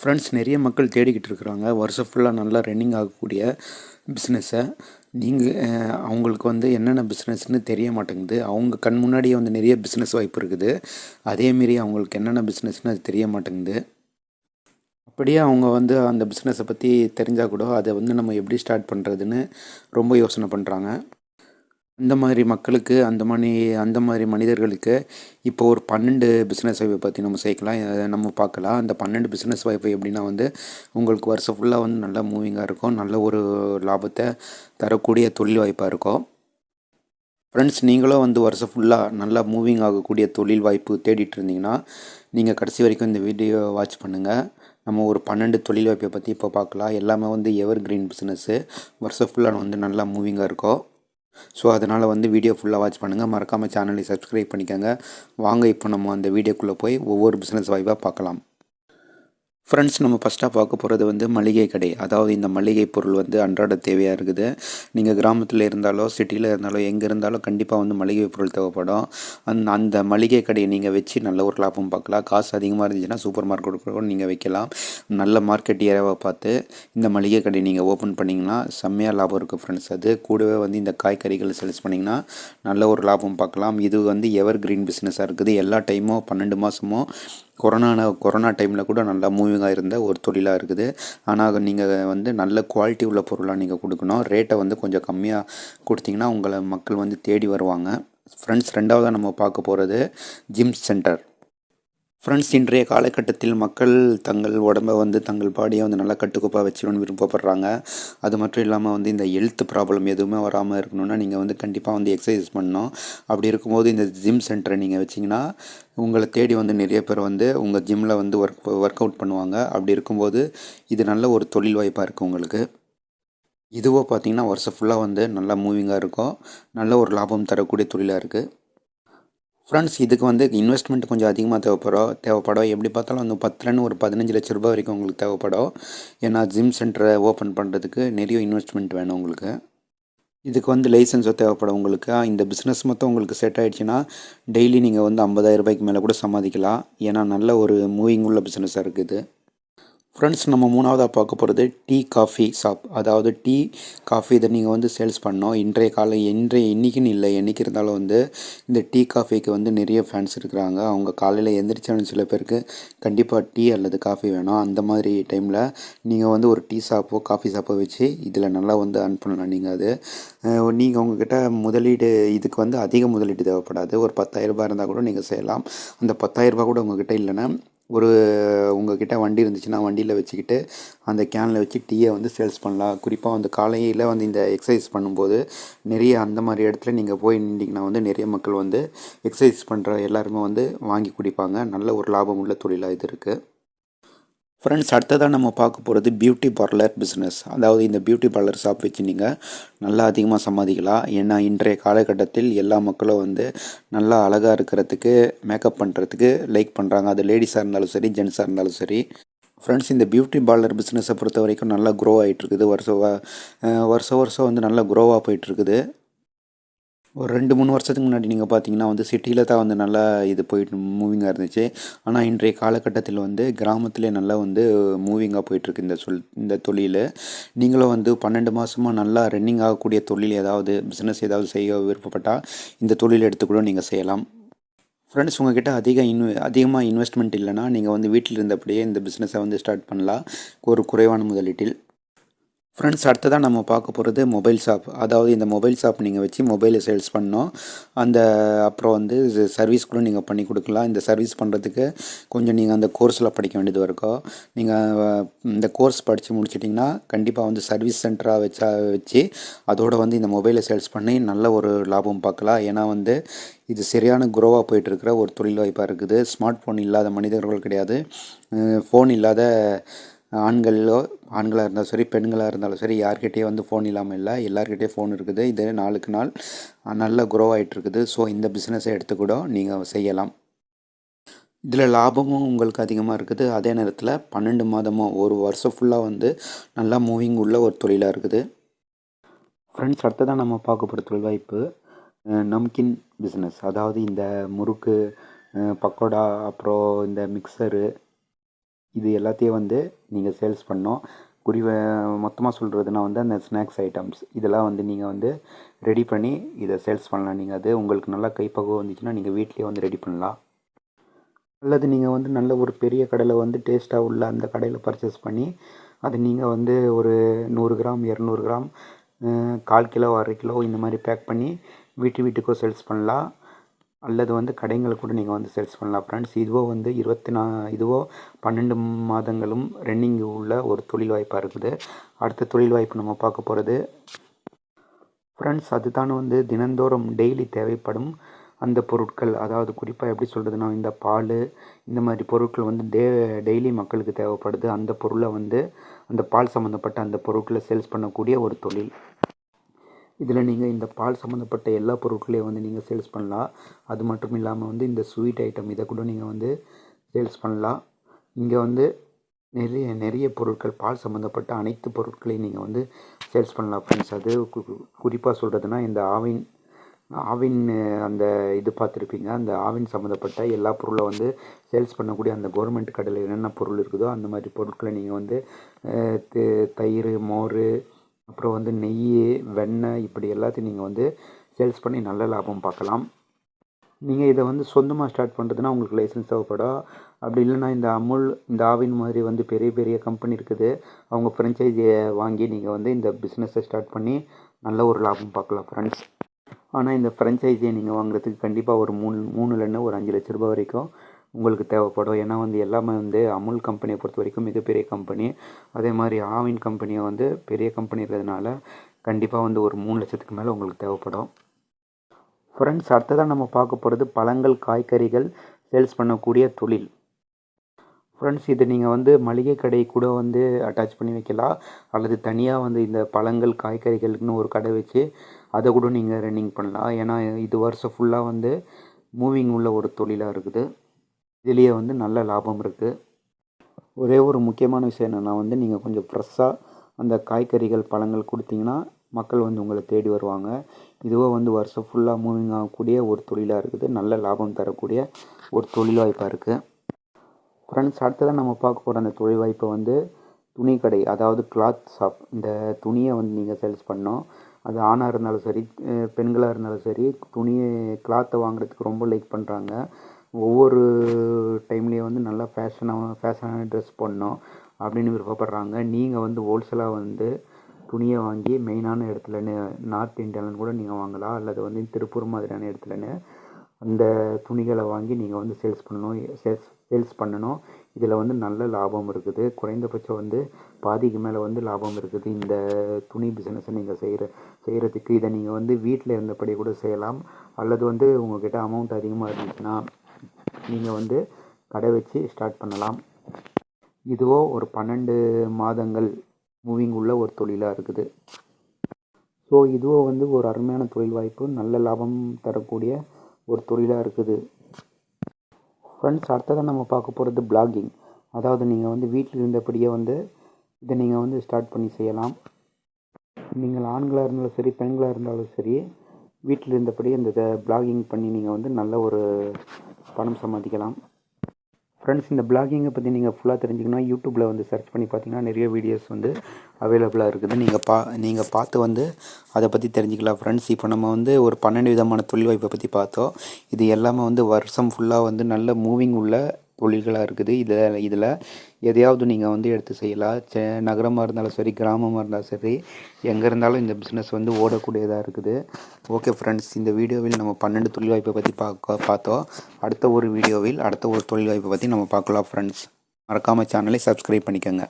Friends நிறைய மக்கள் தேடிக்கிட்டு இருக்கிறாங்க. வருஷம் ஃபுல்லாக நல்லா ரன்னிங் ஆகக்கூடிய பிஸ்னஸை நீங்கள் அவங்களுக்கு வந்து என்னென்ன பிஸ்னஸ்னு தெரிய மாட்டேங்குது. அவங்க கண் முன்னாடியே வந்து நிறைய பிஸ்னஸ் வாய்ப்பு இருக்குது. அதேமாரி அவங்களுக்கு என்னென்ன பிஸ்னஸ்னு அது தெரிய மாட்டேங்குது. அப்படியே அவங்க வந்து அந்த பிஸ்னஸை பற்றி தெரிஞ்சால் கூட அதை வந்து நம்ம எப்படி ஸ்டார்ட் பண்ணுறதுன்னு ரொம்ப யோசனை பண்ணுறாங்க அந்த மாதிரி மக்களுக்கு அந்த மாதிரி அந்த மாதிரி மனிதர்களுக்கு இப்போ ஒரு பன்னெண்டு பிஸ்னஸ் வாய்ப்பை பற்றி நம்ம சேர்க்கலாம். நம்ம பார்க்கலாம். அந்த பன்னெண்டு பிஸ்னஸ் வாய்ப்பு எப்படின்னா வந்து உங்களுக்கு வருஷம் ஃபுல்லாக வந்து நல்லா மூவிங்காக இருக்கும். நல்ல ஒரு லாபத்தை தரக்கூடிய தொழில் வாய்ப்பாக இருக்கும். ஃப்ரெண்ட்ஸ் நீங்களும் வந்து வருஷம் ஃபுல்லாக நல்லா மூவிங் ஆகக்கூடிய தொழில் வாய்ப்பு தேடிட்டு இருந்தீங்கன்னா நீங்கள் கடைசி வரைக்கும் இந்த வீடியோ வாட்ச் பண்ணுங்கள் நம்ம ஒரு பன்னெண்டு தொழில் வாய்ப்பை பற்றி இப்போ பார்க்கலாம். எல்லாமே வந்து எவர் கிரீன் பிஸ்னஸ்ஸு வருஷம் ஃபுல்லாக வந்து நல்லா மூவிங்காக இருக்கும். ஸோ அதனால் வந்து வீடியோ ஃபுல்லாக வாட்ச் பண்ணுங்கள் மறக்காமல் சேனலை சப்ஸ்கிரைப் பண்ணிக்கோங்க. வாங்க இப்போ நம்ம அந்த வீடியோக்குள்ளே போய் ஒவ்வொரு பிஸ்னஸ் வாய்ப்பாக பார்க்கலாம். ஃப்ரெண்ட்ஸ் நம்ம ஃபஸ்ட்டாக பார்க்க போகிறது வந்து மளிகை கடை. அதாவது இந்த மளிகை பொருள் வந்து அன்றாட தேவையாக இருக்குது. நீங்கள் கிராமத்தில் இருந்தாலோ சிட்டியில் இருந்தாலோ எங்கே இருந்தாலும் கண்டிப்பாக வந்து மளிகை பொருள் தேவைப்படும். அந்த அந்த மளிகை கடையை நீங்கள் வச்சு நல்ல ஒரு லாபம் பார்க்கலாம். காசு அதிகமாக இருந்துச்சுன்னா சூப்பர் மார்க்கெட் கூட நீங்கள் வைக்கலாம். நல்ல மார்க்கெட் ஏரியாவை பார்த்து இந்த மளிகை கடை நீங்கள் ஓப்பன் பண்ணிங்கன்னா செம்மையாக லாபம் இருக்குது ஃப்ரெண்ட்ஸ் அது கூடவே வந்து இந்த காய்கறிகள் சேல்ஸ் பண்ணிங்கன்னா நல்ல ஒரு லாபம் பார்க்கலாம். இது வந்து எவர் கிரீன் பிஸ்னஸாக இருக்குது. எல்லா டைமும் பன்னெண்டு மாதமும் கொரோனா கொரோனா டைமில் கூட நல்லா மூவிங்காக இருந்த ஒரு தொழிலாக இருக்குது. ஆனால் நீங்கள் வந்து நல்ல குவாலிட்டி உள்ள பொருளாக நீங்கள் கொடுக்கணும். ரேட்டை வந்து கொஞ்சம் கம்மியாக கொடுத்தீங்கன்னா உங்களை மக்கள் வந்து தேடி வருவாங்க. ஃப்ரெண்ட்ஸ் ரெண்டாவதாக நம்ம பார்க்க போகிறது ஜிம் சென்டர் ஃப்ரெண்ட்ஸ் இன்றைய காலகட்டத்தில் மக்கள் தங்கள் உடம்பை வந்து தங்கள் பாடியை வந்து நல்லா கட்டுக்கோப்பாக வச்சுக்கணும்னு விருப்பப்படுறாங்க. அது மட்டும் இல்லாமல் வந்து இந்த ஹெல்த் ப்ராப்ளம் எதுவுமே வராமல் இருக்கணும்னா நீங்கள் வந்து கண்டிப்பாக வந்து எக்ஸசைஸ் பண்ணணும். அப்படி இருக்கும்போது இந்த ஜிம் சென்டரை நீங்கள் வச்சிங்கன்னா உங்களை தேடி வந்து நிறைய பேர் வந்து உங்கள் ஜிம்மில் வந்து ஒர்க் ஒர்க் அவுட் பண்ணுவாங்க. அப்படி இருக்கும்போது இது நல்ல ஒரு தொழில் வாய்ப்பாக இருக்குது உங்களுக்கு. இதுவோ பார்த்திங்கன்னா வருஷம் ஃபுல்லாக வந்து நல்லா மூவிங்காக இருக்கும். நல்ல ஒரு லாபம் தரக்கூடிய தொழிலாக இருக்குது ஃப்ரெண்ட்ஸ் இதுக்கு வந்து இன்வெஸ்ட்மெண்ட் கொஞ்சம் அதிகமாக தேவைப்படும் தேவைப்படும் எப்படி பார்த்தாலும் வந்து பத்துலேருந்து ஒரு பதினஞ்சு லட்ச ரூபாய் வரைக்கும் உங்களுக்கு தேவைப்படும் ஏன்னா ஜிம் சென்டரை ஓப்பன் பண்ணுறதுக்கு நிறைய இன்வெஸ்ட்மெண்ட் வேணும் உங்களுக்கு. இதுக்கு வந்து லைசன்ஸோ தேவைப்படும் உங்களுக்கு. இந்த பிஸ்னஸ் மொத்தம் உங்களுக்கு செட் ஆகிடுச்சின்னா டெய்லி நீங்கள் வந்து ஐம்பதாயிரம் ரூபாய்க்கு மேலே கூட சம்பாதிக்கலாம். ஏன்னா நல்ல ஒரு மூவிங் உள்ள பிஸ்னஸாக இருக்குது ஃப்ரெண்ட்ஸ் நம்ம மூணாவதாக பார்க்க போகிறது டீ காஃபி ஷாப். அதாவது டீ காஃபி இதை நீங்கள் வந்து சேல்ஸ் பண்ணோம் இன்றைய காலம் இன்றைய இன்றைக்குன்னு இல்லை என்றைக்கு இருந்தாலும் வந்து இந்த டீ காஃபிக்கு வந்து நிறைய ஃபேன்ஸ் இருக்கிறாங்க. அவங்க காலையில் எந்திரிச்சாலும் சில பேருக்கு கண்டிப்பாக டீ அல்லது காஃபி வேணும். அந்த மாதிரி டைமில் நீங்கள் வந்து ஒரு டீ ஷாப்போ காஃபி ஷாப்போ வச்சு இதில் நல்லா வந்து அர்ன் பண்ணலாம். நீங்கள் அது நீங்கள் உங்ககிட்ட முதலீடு இதுக்கு வந்து அதிக முதலீடு தேவைப்படாது. ஒரு பத்தாயிரரூபா இருந்தால் கூட நீங்கள் செய்யலாம். அந்த பத்தாயிரரூபா கூட உங்ககிட்ட இல்லைன்னா ஒரு உங்கள்கிட்ட வண்டி இருந்துச்சுன்னா வண்டியில் வச்சுக்கிட்டு அந்த கேனில் வச்சு டீயை வந்து சேல்ஸ் பண்ணலாம். குறிப்பாக வந்து காலையில் வந்து இந்த எக்ஸசைஸ் பண்ணும்போது நிறைய அந்த மாதிரி இடத்துல நீங்கள் போய் நின்றிங்கன்னா வந்து நிறைய மக்கள் வந்து எக்ஸசைஸ் பண்ணுற எல்லாருமே வந்து வாங்கி குடிப்பாங்க. நல்ல ஒரு லாபம் உள்ள தொழிலாக இது இருக்குது ஃப்ரெண்ட்ஸ் அடுத்ததாக நம்ம பார்க்க போகிறது பியூட்டி பார்லர் பிஸ்னஸ் அதாவது இந்த பியூட்டி பார்லர் ஷாப் வச்சு நீங்கள் நல்லா அதிகமாக சம்பாதிக்கலாம். ஏன்னா இன்றைய காலகட்டத்தில் எல்லா மக்களும் வந்து நல்லா அழகாக இருக்கிறதுக்கு மேக்கப் பண்ணுறதுக்கு லைக் பண்ணுறாங்க அது லேடிஸாக இருந்தாலும் சரி ஜென்ஸாக இருந்தாலும் சரி. ஃப்ரெண்ட்ஸ் இந்த பியூட்டி பார்லர் பிஸ்னஸை பொறுத்த வரைக்கும் நல்லா க்ரோ ஆகிட்டுருக்குது வருஷ வருஷம் வருஷம் வந்து நல்லா க்ரோவாக போயிட்டுருக்குது ஒரு ரெண்டு மூணு வருஷத்துக்கு முன்னாடி நீங்கள் பார்த்தீங்கன்னா வந்து சிட்டியில் தான் வந்து நல்லா இது போயிட்டு மூவிங்காக இருந்துச்சு. ஆனால் இன்றைய காலகட்டத்தில் வந்து கிராமத்திலே நல்லா வந்து மூவிங்காக போயிட்டுருக்கு இந்த சொல் இந்த தொழில். நீங்களும் வந்து பன்னெண்டு மாதமாக நல்லா ரன்னிங் ஆகக்கூடிய தொழில் ஏதாவது பிஸ்னஸ் ஏதாவது செய்ய விருப்பப்பட்டால் இந்த தொழில் எடுத்துக்கூட நீங்கள் செய்யலாம். ஃப்ரெண்ட்ஸ் உங்ககிட்ட அதிக இன்வெ அதிகமாக இன்வெஸ்ட்மெண்ட் இல்லைனா நீங்கள் வந்து வீட்டில் இருந்தபடியே இந்த பிஸ்னஸை வந்து ஸ்டார்ட் பண்ணலாம். ஒரு குறைவான முதலீட்டில். ஃப்ரெண்ட்ஸ் அடுத்ததாக நம்ம பார்க்க போகிறது மொபைல் ஷாப் அதாவது இந்த மொபைல் ஷாப் நீங்கள் வச்சு மொபைலை சேல்ஸ் பண்ணோம் அந்த அப்புறம் வந்து சர்வீஸ் கூட நீங்கள் பண்ணி கொடுக்கலாம். இந்த சர்வீஸ் பண்ணுறதுக்கு கொஞ்சம் நீங்கள் அந்த கோர்ஸில் படிக்க வேண்டியது இருக்கும். நீங்கள் இந்த கோர்ஸ் படித்து முடிச்சிட்டிங்கன்னா கண்டிப்பாக வந்து சர்வீஸ் சென்டராக வச்சா வச்சு அதோடு வந்து இந்த மொபைலை சேல்ஸ் பண்ணி நல்ல ஒரு லாபம் பார்க்கலாம். ஏன்னா வந்து இது சரியான குரோவாக போயிட்டுருக்கிற ஒரு தொழில் வாய்ப்பாக இருக்குது. ஸ்மார்ட் ஃபோன் இல்லாத மனிதர்கள் கிடையாது. ஃபோன் இல்லாத ஆண்களோ ஆண்களாக இருந்தாலும் சரி பெண்களாக இருந்தாலும் சரி யார்கிட்டேயும் வந்து ஃபோன் இல்லாமல் இல்லை. எல்லாருக்கிட்டேயும் ஃபோன் இருக்குது. இது நாளுக்கு நாள் நல்ல குரோ ஆகிட்டுருக்குது ஸோ இந்த பிஸ்னஸை எடுத்துக்கூட நீங்கள் செய்யலாம். இதில் லாபமும் உங்களுக்கு அதிகமாக இருக்குது. அதே நேரத்தில் பன்னெண்டு மாதமும் ஒரு வருஷம் ஃபுல்லாக வந்து நல்லா மூவிங் உள்ள ஒரு தொழிலாக இருக்குது. ஃப்ரெண்ட்ஸ் அடுத்ததான் நம்ம பார்க்க போகிற தொழில் வாய்ப்பு நம்கின் பிஸ்னஸ் அதாவது இந்த முறுக்கு பக்கோடா அப்புறம் இந்த மிக்சரு இது எல்லாத்தையும் வந்து நீங்கள் சேல்ஸ் பண்ணோம் குறி மொத்தமாக சொல்கிறதுனா வந்து அந்த ஸ்நாக்ஸ் ஐட்டம்ஸ் இதெல்லாம் வந்து நீங்கள் வந்து ரெடி பண்ணி இதை சேல்ஸ் பண்ணலாம். நீங்கள் அது உங்களுக்கு நல்லா கைப்பக்குவம் வந்துச்சுன்னா நீங்கள் வீட்லேயே வந்து ரெடி பண்ணலாம். அல்லது நீங்கள் வந்து நல்ல ஒரு பெரிய கடையில் வந்து டேஸ்ட்டாக உள்ள அந்த கடையில் பர்ச்சேஸ் பண்ணி அது நீங்கள் வந்து ஒரு நூறு கிராம் இரநூறு கிராம் கால் கிலோ அரை கிலோ இந்த மாதிரி பேக் பண்ணி வீட்டு வீட்டுக்கோ சேல்ஸ் பண்ணலாம். அல்லது வந்து கடைங்களுக்கு கூட நீங்கள் வந்து சேல்ஸ் பண்ணலாம். ஃப்ரெண்ட்ஸ் இதுவோ வந்து இருபத்தி நா இதுவோ பன்னெண்டு மாதங்களும் ரன்னிங் உள்ள ஒரு தொழில் வாய்ப்பாக இருக்குது. அடுத்த தொழில் வாய்ப்பு நம்ம பார்க்க போகிறது ஃப்ரெண்ட்ஸ் அதுதான் வந்து தினந்தோறும் டெய்லி தேவைப்படும் அந்த பொருட்கள். அதாவது குறிப்பாக எப்படி சொல்கிறதுனா இந்த பால் இந்த மாதிரி பொருட்கள் வந்து டே டெய்லி மக்களுக்கு தேவைப்படுது. அந்த பொருளை வந்து அந்த பால் சம்மந்தப்பட்ட அந்த பொருட்களை சேல்ஸ் பண்ணக்கூடிய ஒரு தொழில். இதில் நீங்கள் இந்த பால் சம்மந்தப்பட்ட எல்லா பொருட்களையும் வந்து நீங்கள் சேல்ஸ் பண்ணலாம். அது மட்டும் இல்லாமல் வந்து இந்த ஸ்வீட் ஐட்டம் இதை கூட நீங்கள் வந்து சேல்ஸ் பண்ணலாம். இங்கே வந்து நிறைய நிறைய பொருட்கள் பால் சம்மந்தப்பட்ட அனைத்து பொருட்களையும் நீங்கள் வந்து சேல்ஸ் பண்ணலாம் ஃப்ரெண்ட்ஸ். அது குறிப்பாக சொல்கிறதுனா இந்த ஆவின் ஆவின் அந்த இது பார்த்துருப்பீங்க. அந்த ஆவின் சம்மந்தப்பட்ட எல்லா பொருளை வந்து சேல்ஸ் பண்ணக்கூடிய அந்த கவர்மெண்ட் கடையில் என்னென்ன பொருள் இருக்குதோ அந்த மாதிரி பொருட்களை நீங்கள் வந்து தயிர் மோர் அப்புறம் வந்து நெய் வெண்ணெய் இப்படி எல்லாத்தையும் நீங்கள் வந்து சேல்ஸ் பண்ணி நல்ல லாபம் பார்க்கலாம். நீங்கள் இதை வந்து சொந்தமாக ஸ்டார்ட் பண்ணுறதுனா உங்களுக்கு லைசன்ஸ் தேவைப்படும். அப்படி இல்லைன்னா இந்த அமுல் இந்த ஆவின் மாதிரி வந்து பெரிய பெரிய கம்பெனி இருக்குது. அவங்க ஃப்ரெஞ்சைஸியை வாங்கி நீங்கள் வந்து இந்த பிஸ்னஸை ஸ்டார்ட் பண்ணி நல்ல ஒரு லாபம் பார்க்கலாம் ஃப்ரெண்ட்ஸ் ஆனால் இந்த ஃப்ரெஞ்சைஸியை நீங்கள் வாங்குறதுக்கு கண்டிப்பாக ஒரு மூணு மூணுலேருந்து ஒரு அஞ்சு லட்ச ரூபாய் வரைக்கும் உங்களுக்கு தேவைப்படும். ஏன்னா வந்து எல்லாமே வந்து அமுல் கம்பெனியை பொறுத்த வரைக்கும் மிகப்பெரிய கம்பெனி அதே மாதிரி ஆவின் கம்பெனியை வந்து பெரிய கம்பெனி இருக்கிறதுனால கண்டிப்பாக வந்து ஒரு மூணு லட்சத்துக்கு மேலே உங்களுக்கு தேவைப்படும். ஃப்ரெண்ட்ஸ் அடுத்ததாக நம்ம பார்க்க போகிறது பழங்கள் காய்கறிகள் சேல்ஸ் பண்ணக்கூடிய தொழில். ஃப்ரெண்ட்ஸ் இது நீங்கள் வந்து மளிகை கடை கூட வந்து அட்டாச் பண்ணி வைக்கலாம். அல்லது தனியாக வந்து இந்த பழங்கள் காய்கறிகளுக்குன்னு ஒரு கடை வச்சு அதை கூட நீங்கள் ரன்னிங் பண்ணலாம். ஏன்னா இது வருஷம் ஃபுல்லாக வந்து மூவிங் உள்ள ஒரு தொழிலாக இருக்குது. இதுலேயே வந்து நல்ல லாபம் இருக்குது ஒரே ஒரு முக்கியமான விஷயம் என்னென்னா வந்து நீங்கள் கொஞ்சம் ஃப்ரெஷ்ஷாக அந்த காய்கறிகள் பழங்கள் கொடுத்தீங்கன்னா மக்கள் வந்து உங்களை தேடி வருவாங்க. இதுவோ வந்து வருஷம் ஃபுல்லாக மூவிங் ஆகக்கூடிய ஒரு தொழிலாக இருக்குது. நல்ல லாபம் தரக்கூடிய ஒரு தொழில் வாய்ப்பாக இருக்குது ஃப்ரெண்ட்ஸ் அடுத்ததான் நம்ம பார்க்க போகிற அந்த தொழில் வாய்ப்பை வந்து துணி கடை அதாவது கிளாத் ஷாப் இந்த துணியை வந்து நீங்கள் சேல்ஸ் பண்ணோம் அது ஆணாக இருந்தாலும் சரி பெண்களாக இருந்தாலும் சரி துணியை கிளாத்தை வாங்குறதுக்கு ரொம்ப லைக் பண்ணுறாங்க ஒவ்வொரு டைம்லேயும் வந்து நல்லா ஃபேஷனாக ஃபேஷனான ட்ரெஸ் போடணும் அப்படின்னு விருப்பப்படுறாங்க. நீங்கள் வந்து ஹோல்சேலாக வந்து துணியை வாங்கி மெயினான இடத்துலன்னு நார்த் இந்தியாவிலன்னு கூட நீங்கள் வாங்கலாம். அல்லது வந்து திருப்பூர் மாதிரியான இடத்துலன்னு அந்த துணிகளை வாங்கி நீங்கள் வந்து சேல்ஸ் பண்ணணும். சேல்ஸ் சேல்ஸ் பண்ணணும். இதில் வந்து நல்ல லாபம் இருக்குது. குறைந்தபட்சம் வந்து பாதிக்கு மேலே வந்து லாபம் இருக்குது. இந்த துணி பிஸ்னஸை நீங்கள் செய்கிற செய்கிறதுக்கு இதை நீங்கள் வந்து வீட்டில் இருந்தபடி கூட செய்யலாம். அல்லது வந்து உங்கள்கிட்ட அமௌண்ட் அதிகமாக இருந்துச்சுன்னா நீங்கள் வந்து கடை வச்சு ஸ்டார்ட் பண்ணலாம். இதுவோ ஒரு பன்னெண்டு மாதங்கள் மூவிங் உள்ள ஒரு தொழிலாக இருக்குது. ஸோ இதுவோ வந்து ஒரு அருமையான தொழில் வாய்ப்பு நல்ல லாபம் தரக்கூடிய ஒரு தொழிலாக இருக்குது. ஃப்ரெண்ட்ஸ் அடுத்ததான் நம்ம பார்க்க போகிறது பிளாகிங் அதாவது நீங்கள் வந்து வீட்டில் இருந்தபடியே வந்து இதை நீங்கள் வந்து ஸ்டார்ட் பண்ணி செய்யலாம். நீங்கள் ஆண்களாக இருந்தாலும் சரி பெண்களாக இருந்தாலும் சரி வீட்டில் இருந்தபடியே இந்த பிளாகிங் பண்ணி நீங்கள் வந்து நல்ல ஒரு பணம் சம்பாதிக்கலாம் ஃப்ரெண்ட்ஸ் இந்த பிளாகிங்கை பற்றி நீங்கள் ஃபுல்லாக தெரிஞ்சுக்கணும் யூடியூப்பில் வந்து சர்ச் பண்ணி பார்த்தீங்கன்னா நிறைய வீடியோஸ் வந்து அவைலபிளாக இருக்குது. நீங்கள் பா நீங்கள் பார்த்து வந்து அதை பற்றி தெரிஞ்சுக்கலாம் ஃப்ரெண்ட்ஸ் இப்போ நம்ம வந்து ஒரு பன்னெண்டு விதமான தொழில் வாய்ப்பை பற்றி பார்த்தோம். இது எல்லாமே வந்து வருஷம் ஃபுல்லாக வந்து நல்ல மூவிங் உள்ள தொழில்களாக இருக்குது. இதில் இதில் எதையாவது நீங்கள் வந்து எடுத்து செய்யலாம். சே நகரமாக இருந்தாலும் சரி கிராமமாக இருந்தாலும் சரி எங்கே இருந்தாலும் இந்த பிஸ்னஸ் வந்து ஓடக்கூடியதாக இருக்குது. ஓகே ஃப்ரெண்ட்ஸ் இந்த வீடியோவில் நம்ம பன்னெண்டு தொழில் வாய்ப்பை பற்றி பார்க்க பார்த்தோம். அடுத்த ஒரு வீடியோவில் அடுத்த ஒரு தொழில் வாய்ப்பை பற்றி நம்ம பார்க்கலாம் ஃப்ரெண்ட்ஸ் மறக்காமல் சேனலை சப்ஸ்கிரைப் பண்ணிக்கோங்க.